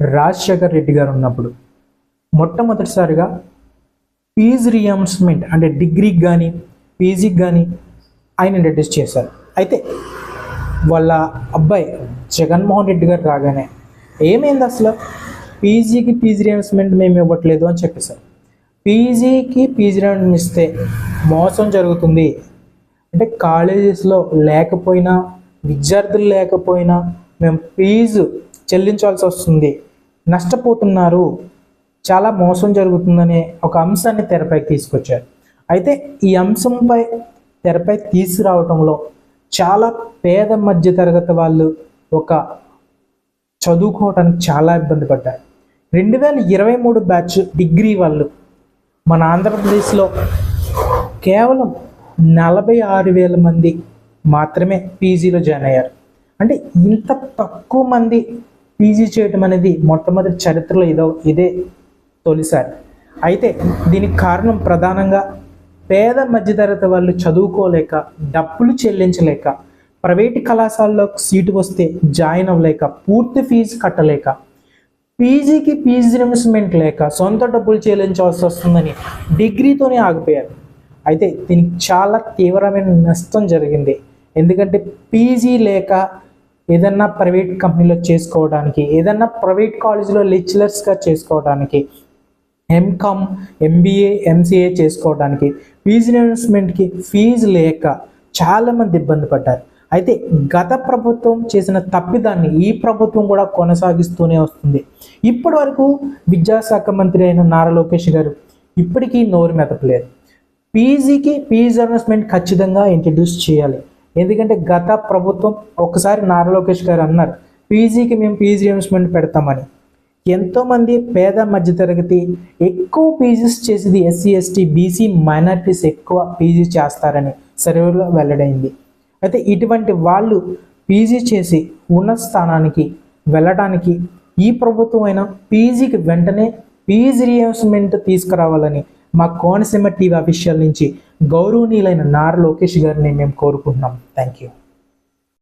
రాజశేఖర్ రెడ్డి గారు ఉన్నప్పుడు మొట్టమొదటిసారిగా ఫీజు రియంబర్స్మెంట్ అంటే డిగ్రీకి కానీ పీజీకి కానీ ఆయన ఇంట్రడ్యూస్ చేశారు. అయితే వాళ్ళ అబ్బాయి జగన్మోహన్ రెడ్డి గారు రాగానే ఏమైంది అసలు? పీజీకి పీజీ రియంబర్స్మెంట్ మేము ఇవ్వట్లేదు అని చెప్పేశారు. పీజీకి పీజీ రియంబర్స్మెంట్ ఇస్తే మోసం జరుగుతుంది. అంటే కాలేజెస్లో లేకపోయినా విద్యార్థులు లేకపోయినా మేము ఫీజు చెల్లించాల్సి వస్తుంది. నష్టపోతున్నారు. చాలా మోసం జరుగుతుందనే ఒక అంశాన్ని తెరపైకి తీసుకొచ్చారు. అయితే ఈ అంశంపై తెరపై తీసుకురావటంలో చాలా పేద మధ్య తరగతి వాళ్ళు ఒక చదువుకోవడానికి చాలా ఇబ్బంది పడ్డారు. రెండు వేల ఇరవై మూడు బ్యాచ్ డిగ్రీ వాళ్ళు మన ఆంధ్రప్రదేశ్లో కేవలం నలభై ఆరు వేల మంది మాత్రమే పీజీలో జాయిన్ అయ్యారు. అంటే ఇంత తక్కువ మంది పీజీ చేయటం అనేది మొట్టమొదటి చరిత్రలో ఇదో ఇదే తొలిసారి. అయితే దీనికి కారణం ప్రధానంగా పేద మధ్యతరగతి వాళ్ళు చదువుకోలేక డబ్బులు చెల్లించలేక ప్రైవేట్ కళాశాలలో సీటు వస్తే జాయిన్ అవ్వలేక పూర్తి ఫీజు కట్టలేక పీజీకి పీజీ రిమర్స్మెంట్ లేక సొంత డబ్బులు చెల్లించాల్సి వస్తుందని డిగ్రీతోనే ఆగిపోయారు. అయితే దీనికి చాలా తీవ్రమైన నష్టం జరిగింది. ఎందుకంటే పీజీ లేక ఏదన్నా ప్రైవేట్ కంపెనీలో చేసుకోవడానికి ఏదన్నా ప్రైవేట్ కాలేజీలో లెక్చరర్స్గా చేసుకోవడానికి ఎంకామ్ ఎంబీఏ ఎంసీఏ చేసుకోవడానికి ఫీజు ఇన్వెస్ట్మెంట్కి ఫీజు లేక చాలామంది ఇబ్బంది పడ్డారు. అయితే గత ప్రభుత్వం చేసిన తప్పిదాన్ని ఈ ప్రభుత్వం కూడా కొనసాగిస్తూనే వస్తుంది. ఇప్పటి వరకు విద్యాశాఖ మంత్రి అయిన నారా లోకేష్ గారు ఇప్పటికీ నోరు మెదపలేరు పీజీకి ఫీజు అనౌన్స్మెంట్ ఖచ్చితంగా ఇంట్రడ్యూస్ చేయాలి. ఎందుకంటే గత ప్రభుత్వం ఒకసారి నారా లోకేష్ గారు అన్నారు పీజీకి మేము పీజీ ఇన్వెస్ట్మెంట్ పెడతామని. ఎంతోమంది పేద మధ్యతరగతి ఎక్కువ పీజీస్ చేసేది ఎస్సీ ఎస్టీ బీసీ మైనారిటీస్ ఎక్కువ పీజీ చేస్తారని సర్వేలో వెల్లడైంది. అయితే ఇటువంటి వాళ్ళు పీజీ చేసి ఉన్నత స్థానానికి వెళ్ళడానికి ఈ ప్రభుత్వం అయినా పీజీకి వెంటనే పీజీ రియంబర్స్మెంట్ తీసుకురావాలని మా కోనసీమ టీవీ అఫీషియల్ నుంచి గౌరవనీయులైన నారా లోకేష్ గారిని మేము కోరుకుంటున్నాం. Thank you